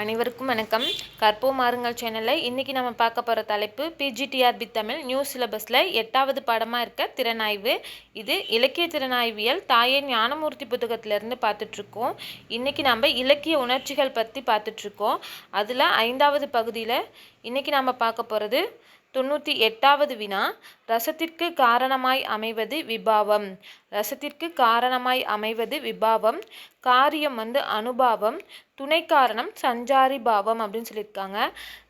அனைவருக்கும் வணக்கம். கற்போ மாறுங்கள் சேனலில் இன்றைக்கி நம்ம பார்க்க போகிற தலைப்பு பிஜிடிஆர்பி தமிழ் நியூ சிலபஸில் எட்டாவது பாடமாக இருக்க திறனாய்வு. இது இலக்கிய திறனாய்வியல் தாயே ஞானமூர்த்தி புத்தகத்திலேருந்து பார்த்துட்ருக்கோம். இன்றைக்கி நம்ம இலக்கிய உணர்ச்சிகள் பற்றி பார்த்துட்ருக்கோம். அதில் ஐந்தாவது பகுதியில் இன்றைக்கி நம்ம பார்க்க போகிறது தொண்ணூற்றி எட்டாவது வினா ரசத்திற்கு காரணமாய் அமைவது விபாவம். ரசத்திற்கு காரணமாய் அமைவது விபாவம். காரியம் வந்து அனுபாவம். துணை காரணம் சஞ்சாரி பாவம் அப்படின்னு சொல்லியிருக்காங்க.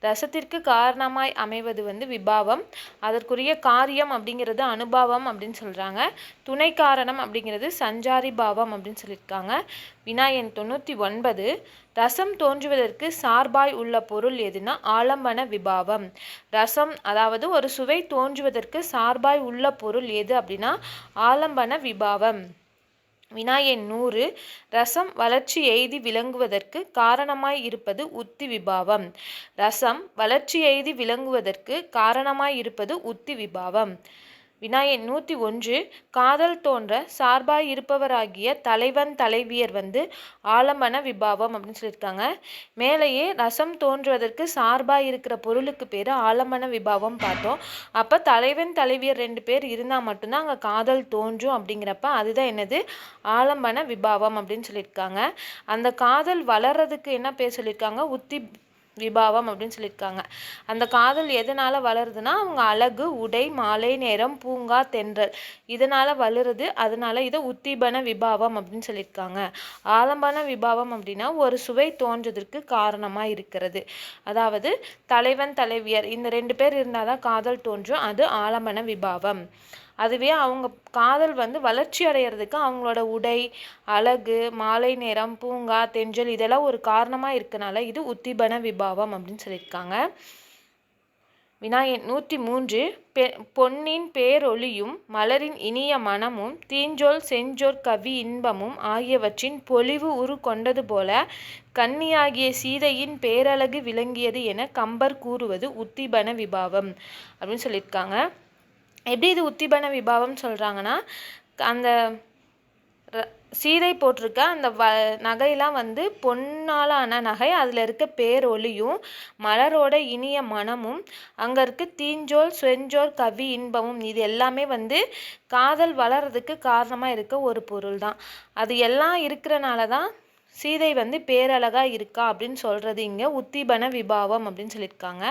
ரசத்திற்கு காரணமாய் அமைவது வந்து விபாவம். அதற்குரிய காரியம் அப்படிங்கிறது அனுபாவம் அப்படின்னு சொல்கிறாங்க துணை காரணம் அப்படிங்கிறது சஞ்சாரி பாவம் அப்படின்னு சொல்லியிருக்காங்க. வினா தொண்ணூற்றி ஒன்பது. ரசம் தோன்றுவதற்கு சார்பாய் உள்ள பொருள் எதுனா ஆலம்பன விபாவம். ரசம் அதாவது ஒரு சுவை தோன்றுவதற்கு சார்பாய் உள்ள பொருள் எது அப்படின்னா ஆலம்பன விபாவம். வினா எண் நூறு ரசம் வளர்ச்சி எய்தி விளங்குவதற்கு காரணமாய் இருப்பது உத்தி விபாவம். ரசம் வளர்ச்சி எய்தி விளங்குவதற்கு காரணமாய் இருப்பது உத்தி விபாவம். விநாயகன் நூற்றி ஒன்று காதல் தோன்ற சார்பாக இருப்பவராகிய தலைவன் தலைவியர் வந்து ஆலமன விபாவம் அப்படின்னு சொல்லியிருக்காங்க. மேலேயே ரசம் தோன்றுவதற்கு சார்பாக இருக்கிற பொருளுக்கு பேர் ஆலமன விபாவம் பார்த்தோம். அப்போ தலைவன் தலைவியர் ரெண்டு பேர் இருந்தால் மட்டும்தான் அங்கே காதல் தோன்றும் அப்படிங்கிறப்ப அதுதான் என்னது? ஆலம்பன விபாவம் அப்படின்னு சொல்லியிருக்காங்க. அந்த காதல் வளர்றதுக்கு என்ன பேர் சொல்லியிருக்காங்க? உத்தி விபாவம் அப்படின்னு சொல்லியிருக்காங்க. அந்த காதல் எதனால் வளருதுன்னா அவங்க அழகு உடை மாலை நேரம் பூங்கா தென்றல் இதனால் வளருது. அதனால இதை உத்தீபன விபாவம் அப்படின்னு சொல்லியிருக்காங்க. ஆலம்பன விபாவம் அப்படின்னா ஒரு சுவை தோன்றதற்கு காரணமாக இருக்கிறது. அதாவது தலைவன் தலைவியர் இந்த ரெண்டு பேர் இருந்தால் தான் காதல் தோன்றும். அது ஆலம்பன விபாவம். அதுவே அவங்க காதல் வந்து வளர்ச்சி அடையிறதுக்கு அவங்களோட உடை அழகு மாலை நேரம் பூங்கா தென்றல் இதெல்லாம் ஒரு காரணமாக இருக்கனால இது உத்திபன விபாவம் அப்படின்னு சொல்லியிருக்காங்க. விநாயகன் நூற்றி மூன்று பெ பொன்னின் பேரொளியும் மலரின் இனிய மனமும் தீஞ்சொல் செஞ்சோர் கவி இன்பமும் ஆகியவற்றின் பொலிவு உரு கொண்டது போல கன்னியாகிய சீதையின் பேரழகு விளங்கியது என கம்பர் கூறுவது உத்திபன விபாவம் அப்படின்னு சொல்லியிருக்காங்க. எப்படி இது உத்திபன விபாவம் சொல்கிறாங்கன்னா அந்த சீதை போட்டிருக்க அந்த வ நகையெல்லாம் வந்து பொன்னாலான நகை அதில் இருக்க பேரொளியும் மலரோட இனிய மனமும் அங்கே இருக்க தீஞ்சோல் செஞ்சோர் கவி இன்பமும் இது எல்லாமே வந்து காதல் வளர்கிறதுக்கு காரணமாக இருக்க ஒரு பொருள் தான் அது எல்லாம் இருக்கிறனால தான் சீதை வந்து பேரழகா இருக்கா அப்படின்னு சொல்கிறது இங்கே உத்திபன விபாவம் அப்படின்னு சொல்லியிருக்காங்க.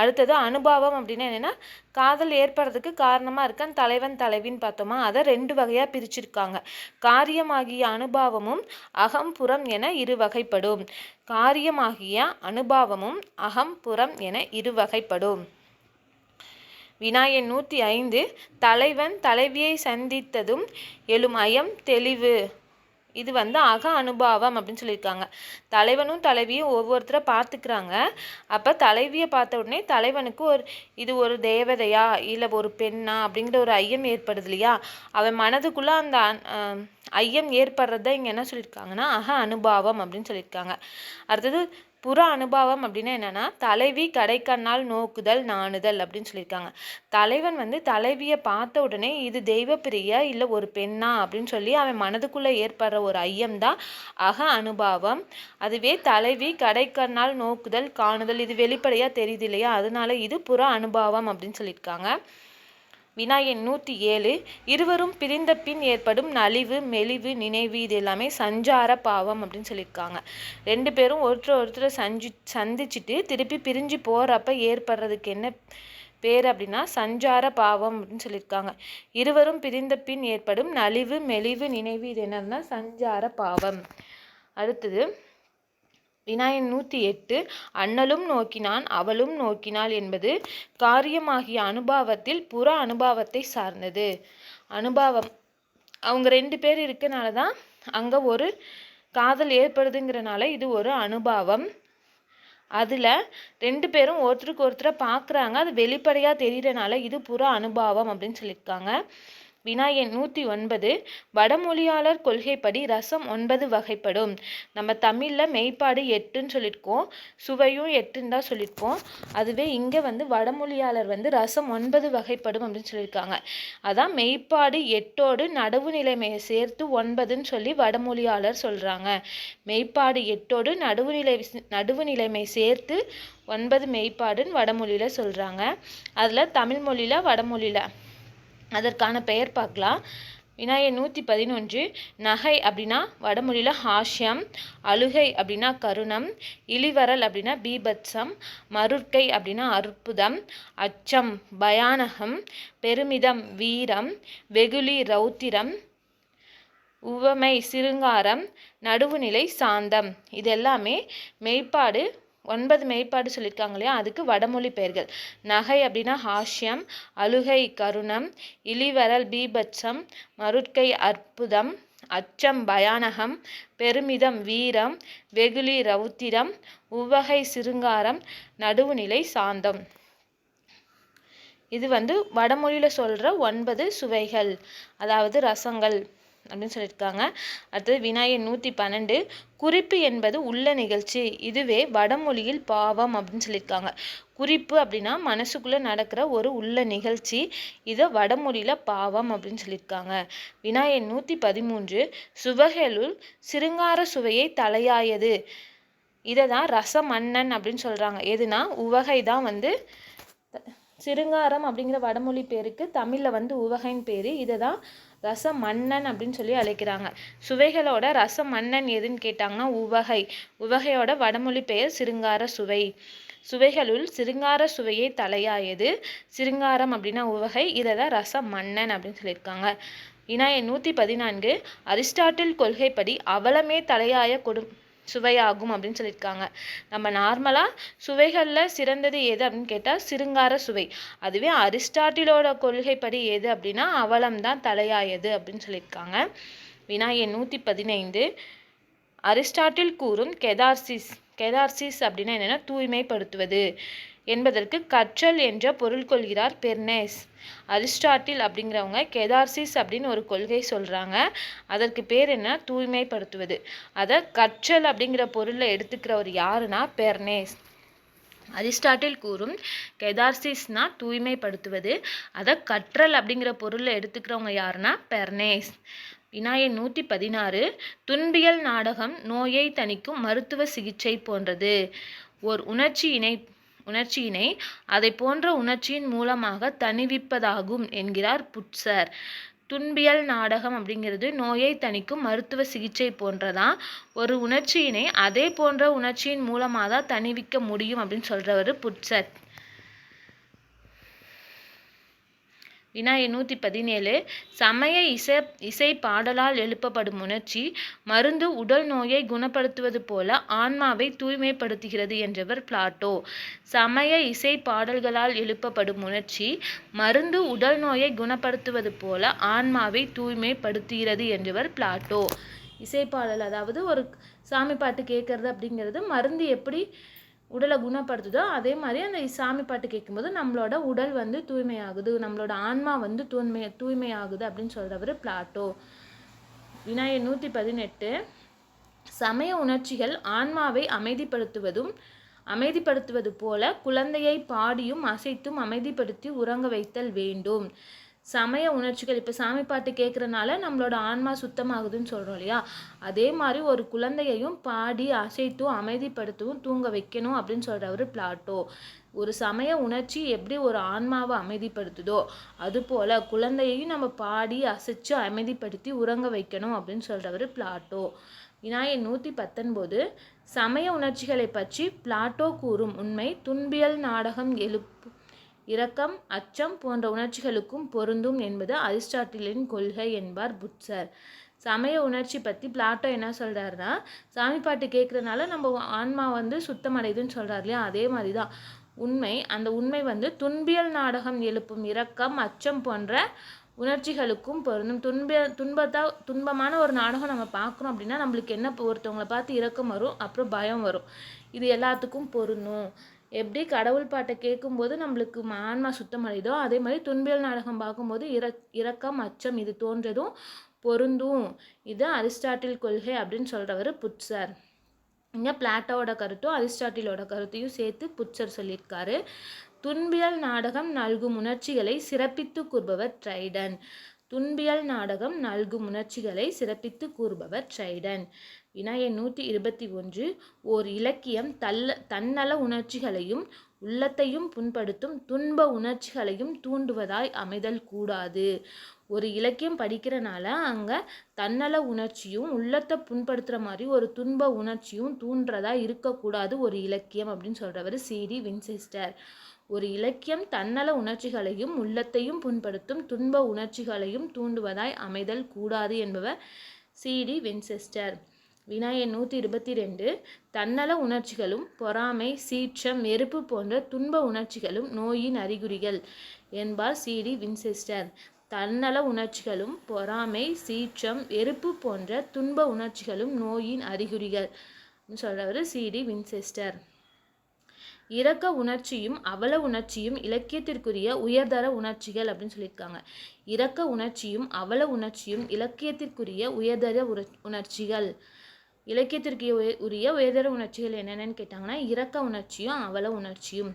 அடுத்தது அனுபாவம் அப்படின்னா என்னென்னா காதல் ஏற்படுறதுக்கு காரணமாக இருக்கான் தலைவன் தலைவின்னு பார்த்தோமா? அதை ரெண்டு வகையாக பிரிச்சிருக்காங்க. காரியமாகிய அனுபாவமும் அகம்புறம் என இரு வகைப்படும் காரியமாகிய அனுபாவமும் அகம்புறம் என இரு வகைப்படும் வினாயன் நூற்றி ஐந்து தலைவன் தலைவியை சந்தித்ததும் எழும் அயம் தெளிவு. இது வந்து அக அனுபாவம் அப்படின்னு சொல்லியிருக்காங்க. தலைவனும் தலைவியும் ஒவ்வொருத்தரை பார்த்துக்கிறாங்க. அப்போ தலைவியை பார்த்த உடனே தலைவனுக்கு ஒரு இது ஒரு தேவதையா? இல்லை ஒரு பெண்ணா? அப்படிங்கிற ஒரு ஐயம் ஏற்படுது இல்லையா? அவன் மனதுக்குள்ளே அந்த ஐயம் ஏற்படுறத இங்கே என்ன சொல்லியிருக்காங்கன்னா அக அனுபாவம் அப்படின்னு சொல்லியிருக்காங்க. அடுத்தது புற அனுபவம் அப்படின்னா என்னென்னா தலைவி கடைக்கண்ணால் நோக்குதல் நாணுதல் அப்படின்னு சொல்லியிருக்காங்க. தலைவன் வந்து தலைவியை பார்த்த உடனே இது தெய்வ பிரியா இல்லை ஒரு பெண்ணா அப்படின்னு சொல்லி அவன் மனதுக்குள்ளே ஏற்படுற ஒரு ஐயம் தான் அக அனுபவம். அதுவே தலைவி கடைக்கண்ணால் நோக்குதல் காணுதல் இது வெளிப்படையாக தெரியுது இல்லையா? அதனால இது புற அனுபவம் அப்படின்னு சொல்லியிருக்காங்க. வினா எண் நூற்றி ஏழு. இருவரும் பிரிந்த பின் ஏற்படும் நலிவு மெலிவு நினைவு இது எல்லாமே சஞ்சார பாவம் அப்படின்னு சொல்லியிருக்காங்க. ரெண்டு பேரும் ஒருத்தர் ஒருத்தர் சஞ்சி சந்திச்சுட்டு திருப்பி பிரிஞ்சு போகிறப்ப ஏற்படுறதுக்கு என்ன பேர் அப்படின்னா சஞ்சார பாவம் அப்படின்னு சொல்லியிருக்காங்க. இருவரும் பிரிந்த பின் ஏற்படும் நலிவு மெலிவு நினைவு இது என்னன்னா சஞ்சார பாவம். அடுத்தது வினாயன் நூற்றி எட்டு அண்ணலும் நோக்கினான் அவளும் நோக்கினாள் என்பது காரியமாகிய அனுபவத்தில் புற அனுபவத்தை சார்ந்தது. அனுபவம் அவங்க ரெண்டு பேர் இருக்கனால தான் அங்கே ஒரு காதல் ஏற்படுதுங்கிறனால இது ஒரு அனுபவம். அதில் ரெண்டு பேரும் ஒருத்தருக்கு ஒருத்தரை பார்க்குறாங்க அது வெளிப்படையாக தெரியறனால இது புற அனுபவம் அப்படின்னு சொல்லியிருக்காங்க. வினாயன் நூற்றி ஒன்பது வடமொழியாளர் கொள்கைப்படி ரசம் ஒன்பது வகைப்படும். நம்ம தமிழில் மெய்ப்பாடு எட்டுன்னு சொல்லியிருக்கோம் சுவையும் எட்டுன்னு தான் சொல்லியிருக்கோம். அதுவே இங்கே வந்து வடமொழியாளர் வந்து ரசம் ஒன்பது வகைப்படும் அப்படின்னு சொல்லியிருக்காங்க. அதான் மெய்ப்பாடு எட்டோடு நடுவு நிலைமையை சேர்த்து ஒன்பதுன்னு சொல்லி வடமொழியாளர் சொல்கிறாங்க மெய்ப்பாடு எட்டோடு நடுவுநிலை நடுவு நிலைமை சேர்த்து ஒன்பது மெய்ப்பாடுன்னு வடமொழியில் சொல்கிறாங்க அதில் தமிழ் மொழியில் வடமொழியில் அதற்கான பெயர் பார்க்கலாம். வினாய நூற்றி பதினொன்று நகை அப்படின்னா வடமொழியில் ஹாஷ்யம் அழுகை அப்படின்னா கருணம் இழிவரல் அப்படின்னா பீபத்சம் மருட்கை அப்படின்னா அற்புதம் அச்சம் பயானகம் பெருமிதம் வீரம் வெகுளி ரௌத்திரம் உவமை சிருங்காரம் நடுவுநிலை சாந்தம். இது எல்லாமே மெய்ப்பாடு ஒன்பது மெய்ப்பாடு சொல்லியிருக்காங்க இல்லையா? அதுக்கு வடமொழி பெயர்கள். நகை அப்படின்னா ஹாஷ்யம் அழுகை கருணம் இளிவரல் பீபட்சம் மருட்கை அற்புதம் அச்சம் பயானகம் பெருமிதம் வீரம் வெகுளி ரௌத்திரம் உவகை சிருங்காரம் நடுவுநிலை சாந்தம். இது வந்து வடமொழியில் சொல்கிற ஒன்பது சுவைகள் அதாவது ரசங்கள். அப்படின்னு சொல்லியிருக்காங்க. அடுத்தது விநாயகர் நூற்றி பன்னெண்டு. குறிப்பு என்பது உள்ள நிகழ்ச்சி. இதுவே வடமொழியில் பாவம் அப்படின்னு சொல்லியிருக்காங்க. குறிப்பு அப்படின்னா மனசுக்குள்ளே நடக்கிற ஒரு உள்ள நிகழ்ச்சி. இதை வடமொழியில் பாவம் அப்படின்னு சொல்லியிருக்காங்க. விநாயகர் நூற்றி பதிமூன்று. சுவகலுள் சிருங்கார சுவையை தலையாயது. இதை தான் ரசமன்னன் அப்படின்னு சொல்கிறாங்க எதுனா உவகை தான் வந்து சிருங்காரம் அப்படிங்கிற வடமொழி பேருக்கு தமிழில் வந்து உவகைன்னு பேர். இதை தான் ரச மன்னன் அப்படின்னு சொல்லி அழைக்கிறாங்க. சுவைகளோட ரச மன்னன் எதுன்னு கேட்டாங்கன்னா உவகை. உவகையோட வடமொழி பெயர் சிருங்கார சுவை. சுவைகளுள் சிருங்கார சுவையை தலையாயது. சிருங்காரம் அப்படின்னா உவகை இதை தான் ரச மன்னன் அப்படின்னு சொல்லியிருக்காங்க. வினாய நூற்றி பதினான்கு அரிஸ்டாட்டில் கொள்கைப்படி அவலமே தலையாய கொடு சுவையாகும் அப்படின்னு சொல்லியிருக்காங்க. நம்ம நார்மலாக சுவைகளில் சிறந்தது எது அப்படின்னு கேட்டால் சிருங்கார சுவை. அதுவே அரிஸ்டாட்டிலோட கொள்கைப்படி எது அப்படின்னா அவலம் தான் தலையாயது அப்படின்னு சொல்லியிருக்காங்க. வினாயன் நூற்றி பதினைந்து. அரிஸ்டாட்டில் கூறும் கெதார்சிஸ். கெதார்சிஸ் அப்படின்னா என்னென்னா தூய்மைப்படுத்துவது என்பதற்கு கற்றல் என்ற பொருள் கொள்கிறார் பெர்னேஸ். அரிஸ்டாட்டில் அப்படிங்கிறவங்க கெதார்சிஸ் அப்படின்னு ஒரு கொள்கை சொல்கிறாங்க அதற்கு பேர் என்ன? தூய்மைப்படுத்துவது. அதை கற்றல் அப்படிங்கிற பொருளில் எடுத்துக்கிறவர் யாருன்னா பெர்னேஸ். அரிஸ்டாட்டில் கூறும் கெதார்சிஸ்னா தூய்மைப்படுத்துவது. அதை கற்றல் அப்படிங்கிற பொருளை எடுத்துக்கிறவங்க யாருன்னா பெர்னேஸ். வினாயன் நூற்றி பதினாறு துன்பியல் நாடகம் நோயை தணிக்கும் மருத்துவ சிகிச்சை போன்றது. ஓர் உணர்ச்சியினை உணர்ச்சியினை அதை போன்ற உணர்ச்சியின் மூலமாக தணிவிப்பதாகும் என்கிறார் புட்சர். துன்பியல் நாடகம் அப்படிங்கிறது நோயை தணிக்கும் மருத்துவ சிகிச்சை போன்றதான் ஒரு உணர்ச்சியினை அதே போன்ற உணர்ச்சியின் மூலமாக தான் தணிவிக்க முடியும் அப்படின்னு சொல்கிறவர் புட்சர். வினா நூற்றி பதினேழு சமய இசை இசை பாடலால் எழுப்பப்படும் உணர்ச்சி மருந்து உடல் நோயை குணப்படுத்துவது போல ஆன்மாவை தூய்மைப்படுத்துகிறது என்றவர் பிளாட்டோ. சமய இசை பாடல்களால் எழுப்பப்படும் உணர்ச்சி மருந்து உடல் நோயை குணப்படுத்துவது போல ஆன்மாவை தூய்மைப்படுத்துகிறது என்றவர் பிளாட்டோ. இசைப்பாடல் அதாவது ஒரு சாமி பாட்டு கேட்கறது அப்படிங்கிறது மருந்து எப்படி உடலை குணப்படுத்துதோ அதே மாதிரி அந்த சாமி பாட்டு கேட்கும்போது நம்மளோட உடல் வந்து தூய்மையாகுது நம்மளோட ஆன்மா வந்து தூய்மை தூய்மையாகுது அப்படின்னு சொல்கிறவர் பிளாட்டோ. விநாயகர் நூற்றி பதினெட்டு சமய உணர்ச்சிகள் ஆன்மாவை அமைதிப்படுத்துவதும் அமைதிப்படுத்துவது போல குழந்தையை பாடியும் அசைத்தும் அமைதிப்படுத்தி உறங்க வைத்தல் வேண்டும். சமய உணர்ச்சிகள் இப்போ சாமி பாட்டு கேட்குறனால நம்மளோட ஆன்மா சுத்தமாகுதுன்னு சொல்கிறோம் இல்லையா? அதே மாதிரி ஒரு குழந்தையையும் பாடி அசைத்தும் அமைதிப்படுத்தவும் தூங்க வைக்கணும் அப்படின்னு சொல்கிறவர் பிளாட்டோ. ஒரு சமய உணர்ச்சி எப்படி ஒரு ஆன்மாவை அமைதிப்படுத்துதோ அதுபோல் குழந்தையையும் நம்ம பாடி அசைச்சு அமைதிப்படுத்தி உறங்க வைக்கணும் அப்படின்னு சொல்கிறவர் பிளாட்டோ. வினாயன் நூற்றி பத்தொன்பது சமய உணர்ச்சிகளை பற்றி பிளாட்டோ கூறும் உண்மை துன்பியல் நாடகம் எழுப்பு இரக்கம் அச்சம் போன்ற உணர்ச்சிகளுக்கும் பொருந்தும் என்பது அரிஸ்டாட்டிலின் கொள்கை என்பார் புட்சர். சமய உணர்ச்சி பற்றி பிளாட்டோ என்ன சொல்கிறாருன்னா சாமி பாட்டு கேட்குறதுனால நம்ம ஆன்மா வந்து சுத்தமடையுதுன்னு சொல்கிறார் இல்லையா? அதே மாதிரி தான் உண்மை அந்த உண்மை வந்து துன்பியல் நாடகம் எழுப்பும் இரக்கம் அச்சம் போன்ற உணர்ச்சிகளுக்கும் பொருந்தும். துன்ப துன்பத்தா துன்பமான ஒரு நாடகம் நம்ம பார்க்குறோம் அப்படின்னா நம்மளுக்கு என்ன ஒருத்தவங்களை பார்த்து இரக்கம் வரும் அப்புறம் பயம் வரும். இது எல்லாத்துக்கும் பொருந்தும். எப்படி கடவுள் பாட்டை கேட்கும்போது நம்மளுக்கு ஆன்மா சுத்தமடையுதோ அதே மாதிரி துன்பியல் நாடகம் பார்க்கும்போது இற இரக்கம் அச்சம் இது தோன்றதும் பொருந்தும். இது அரிஸ்டாட்டில் கொள்கை அப்படின்னு சொல்கிறவர் புட்சர். இங்கே பிளாட்டோட கருத்தும் அரிஸ்டாட்டிலோட கருத்தையும் சேர்த்து புட்சர் சொல்லியிருக்காரு. துன்பியல் நாடகம் நல்கும் உணர்ச்சிகளை சிறப்பித்து கூறுபவர் ட்ரைடன். துன்பியல் நாடகம் நல்கும் உணர்ச்சிகளை சிறப்பித்து கூறுபவர் ட்ரைடன். வினாயன் நூற்றி இருபத்தி ஒன்று ஓர் இலக்கியம் தல்ல தன்னல உணர்ச்சிகளையும் உள்ளத்தையும் புண்படுத்தும் துன்ப உணர்ச்சிகளையும் தூண்டுவதாய் அமைதல் கூடாது. ஒரு இலக்கியம் படிக்கிறனால அங்கே தன்னல உணர்ச்சியும் உள்ளத்தை புண்படுத்துகிற மாதிரி ஒரு துன்ப உணர்ச்சியும் தூண்டுறதா இருக்கக்கூடாது ஒரு இலக்கியம் அப்படின்னு சொல்கிறவர் சிடி வின்செஸ்டர். ஒரு இலக்கியம் தன்னல உணர்ச்சிகளையும் உள்ளத்தையும் புண்படுத்தும் துன்ப உணர்ச்சிகளையும் தூண்டுவதாய் அமைதல் கூடாது என்பவர் சிடி வின்செஸ்டர். வினாயன் நூற்றி இருபத்தி ரெண்டு தன்னல உணர்ச்சிகளும் பொறாமை சீற்றம் வெறுப்பு போன்ற துன்ப உணர்ச்சிகளும் நோயின் அறிகுறிகள் என்பார் சிடி வின்செஸ்டர். தன்னல உணர்ச்சிகளும் பொறாமை சீற்றம் வெறுப்பு போன்ற துன்ப உணர்ச்சிகளும் நோயின் அறிகுறிகள் சொல்கிறவர் சிடி வின்செஸ்டர். இரக்க உணர்ச்சியும் அவல உணர்ச்சியும் இலக்கியத்திற்குரிய உயர்தர உணர்ச்சிகள் அப்படின்னு சொல்லியிருக்காங்க. இரக்க உணர்ச்சியும் அவல உணர்ச்சியும் இலக்கியத்திற்குரிய உயர்தர உணர்ச்சிகள். இலக்கியத்திற்கு உரிய உயர்தர உணர்ச்சிகள் என்னென்னு கேட்டாங்கன்னா இரக்க உணர்ச்சியும் அவல உணர்ச்சியும்.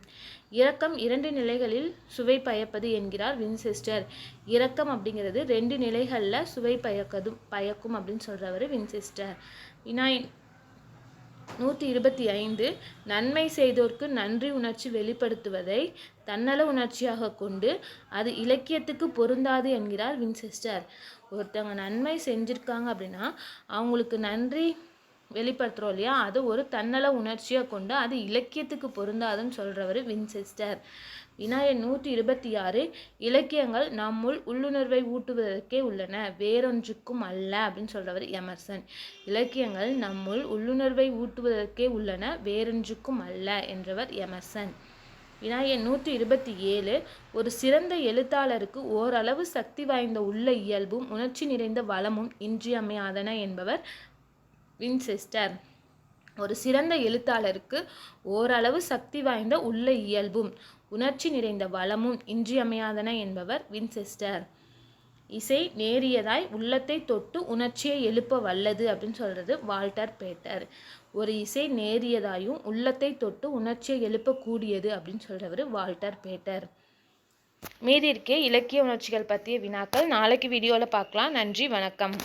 இரக்கம் இரண்டு நிலைகளில் சுவை பயப்பது என்கிறார் வின்செஸ்டர். இரக்கம் அப்படிங்கிறது ரெண்டு நிலைகளில் சுவை பயக்கதும் பயக்கும் அப்படின்னு சொல்கிறவர் வின்செஸ்டர். வினாயின் நூற்றி இருபத்தி ஐந்து நன்மை செய்தோர்க்கு நன்றி உணர்ச்சி வெளிப்படுத்துவதை தன்னல உணர்ச்சியாக கொண்டு அது இலக்கியத்துக்கு பொருந்தாது என்கிறார் வின்செஸ்டர். ஒருத்தவங்க நன்மை செஞ்சுருக்காங்க அப்படின்னா அவங்களுக்கு நன்றி வெளிப்படுத்துகிறோம் இல்லையா? அது ஒரு தன்னல உணர்ச்சியாக கொண்டு அது இலக்கியத்துக்கு பொருந்தாதுன்னு சொல்கிறவர் வின்செஸ்டர். வினாயன் நூற்றி இருபத்தி ஆறு இலக்கியங்கள் நம்முள் உள்ளுணர்வை ஊட்டுவதற்கே உள்ளன வேறொன்றுக்கும் அல்ல அப்படின்னு சொல்கிறவர் எமர்சன். இலக்கியங்கள் நம்முள் உள்ளுணர்வை ஊட்டுவதற்கே உள்ளன வேறொன்றுக்கும் அல்ல என்றவர் எமர்சன். வினாயன் நூற்றி இருபத்தி ஏழு ஒரு சிறந்த எழுத்தாளருக்கு ஓரளவு சக்தி வாய்ந்த உள்ள இயல்பும் உணர்ச்சி நிறைந்த வளமும் இன்றியமையாதன என்பவர் வின்செஸ்டர் ஒரு சிறந்த எழுத்தாளருக்கு ஓரளவு சக்தி வாய்ந்த உள்ள இயல்பும் உணர்ச்சி நிறைந்த வளமும் இன்றியமையாதன என்பவர் வின்செஸ்டர். இசை நேரியதாய் உள்ளத்தை தொட்டு உணர்ச்சியை எழுப்ப வல்லது அப்படின்னு சொல்கிறது வால்டர் பேட்டர். ஒரு இசை நேரியதாயும் உள்ளத்தை தொட்டு உணர்ச்சியை எழுப்பக்கூடியது அப்படின்னு சொல்கிறவர் வால்டர் பேட்டர். மீதி இருக்கே இலக்கிய உணர்ச்சிகள் பற்றிய வினாக்கள். நாளைக்கு வீடியோவில் பார்க்கலாம். நன்றி வணக்கம்.